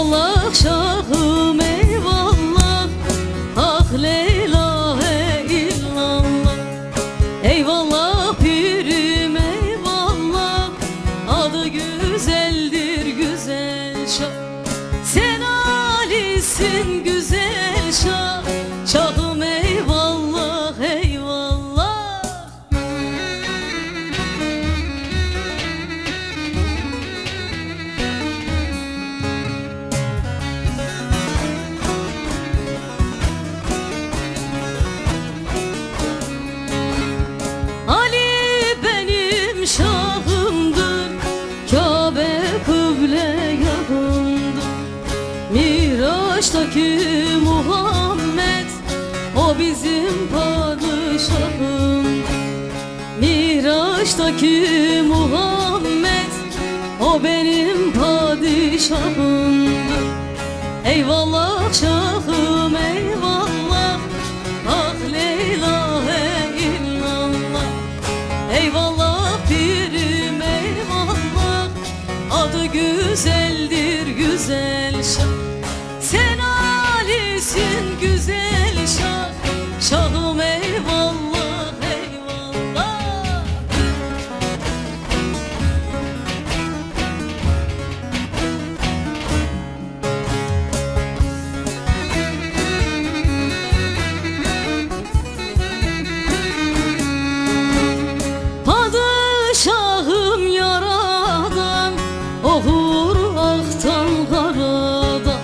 Eyvallah şahım eyvallah. Ah Leyla illallah. Eyvallah pirim eyvallah. Adı güzeldir güzel şah. Sen alisin güzel Miraç'taki Muhammed O bizim padişahımdır Miraç'taki Muhammed O benim padişahımdır Eyvallah şahım eyvallah. Ah Leyla illallah. Eyvallah pirim eyvallah. Adı güzeldir güzel şah Oğur aktan karadan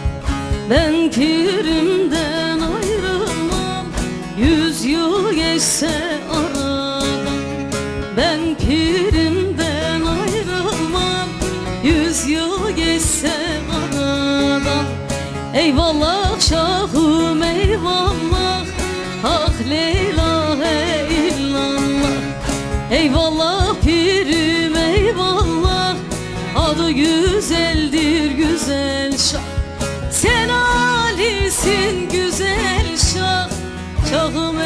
Ben pirimden ayrılmam Yüz yıl geçse aradan Ben pirimden ayrılmam Yüz yıl geçse aradan Eyvallah şahım eyvallah. Ah Leyla illallah. Eyvallah güzeldir güzel şah. Sen alisin güzel şah. Şahım